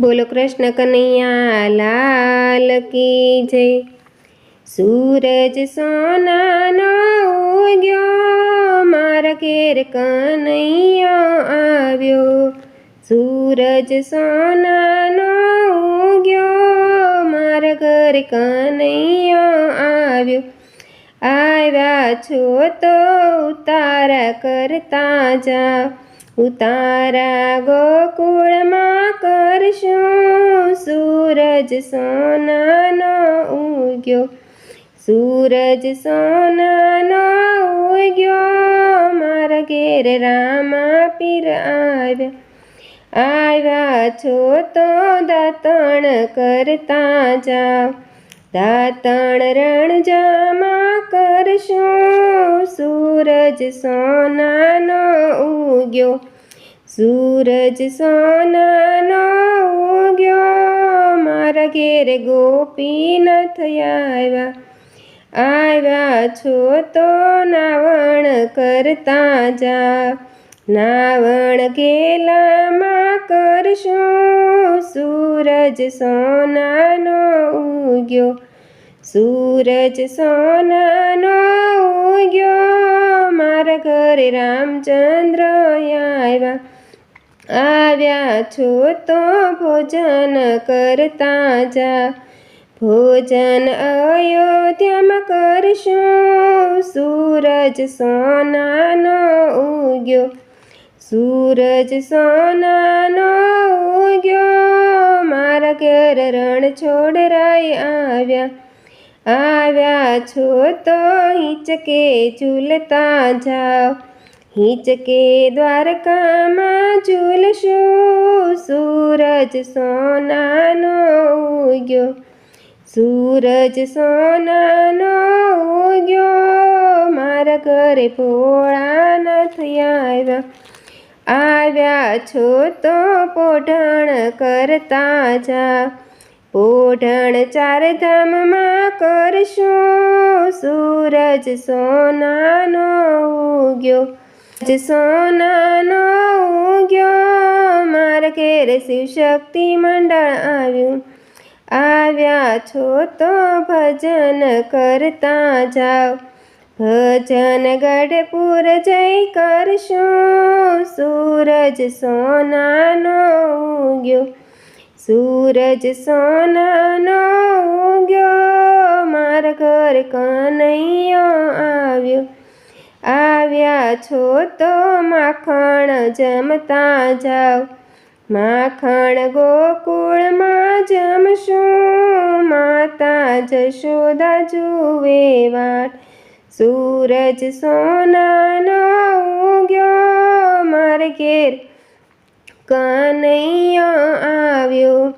બોલો કૃષ્ણ કનૈયા, લાલ કી જય. સૂરજ સોનાનો ઉગ્યો, મારા કેર કનૈયો આવ્યો. સૂરજ સોનાનો ઉગ્યો, મારા ઘર કનૈયો આવ્યો. આવ્યા છો તો ઉતારા કરતા જા. ઉતારા ગોકુળમાં કરશું સૂરજ સોનાનો ઉગ્યો. સૂરજ સોનાનો ઉગ્યો, મારા ઘેર રામા પીર આવ્યા. આવ્યા છો તો દાતણ કરતા જાઓ દાતણ રણજામાં કરશું સૂરજ સોનાનો ઉગ્યો. સૂરજ સોનાનો ઉગ્યો. મારા ઘેર ગોપીનાથ આવ્યા. આવ્યા છો તો નાવણ કરતા જા. નાવણ ગેલામાં કરશું સૂરજ સોનાનો ઉગ્યો. સૂરજ સોનાનો ઉગ્યો. મારા ઘરે રામચંદ્ર આવ્યા. આવ્યા છો તો ભોજન કરતા જા. ભોજન અયોધ્યામાં કરશું. સૂરજ સોનાનો ઉગ્યો. સૂરજ સોનાનો છોડરાય આવ્યા. આવ્યા છો તો હિંચકે ઝૂલતા જાઓ. હિંચકે દ્વારકામાં ઝૂલશો, સૂરજ સોનાનો ઉગ્યો. સૂરજ સોનાનો ઉગ્યો, મારા ઘરે ભોળાનાથ આવ્યા. આવ્યા છો તો પોઢણ કરતા જા પોઢણ ચાર ધામમાં કરશું. સૂરજ સોનાનો ઉગ્યો સોનાનો ઉગ્યો. મારા ઘેર શિવશક્તિ મંડળ આવ્યું. આવ્યા છો તો ભજન કરતા જાઓ. ભજન ગઢપુર જઈ કરશું. સૂરજ સોનાનો ઉગ્યો સૂરજ સોનાનો ઉગ્યો, મારા ઘર કનૈયો આવ્યો. આવ્યા છો તો માખણ જમતા જાઓ. માખણ ગોકુળમાં જમશું, માતા જશોદા જુએ વાટ. સૂરજ સોનાનો ઉગ્યો, મારા ઘેર કનૈયો આવ્યો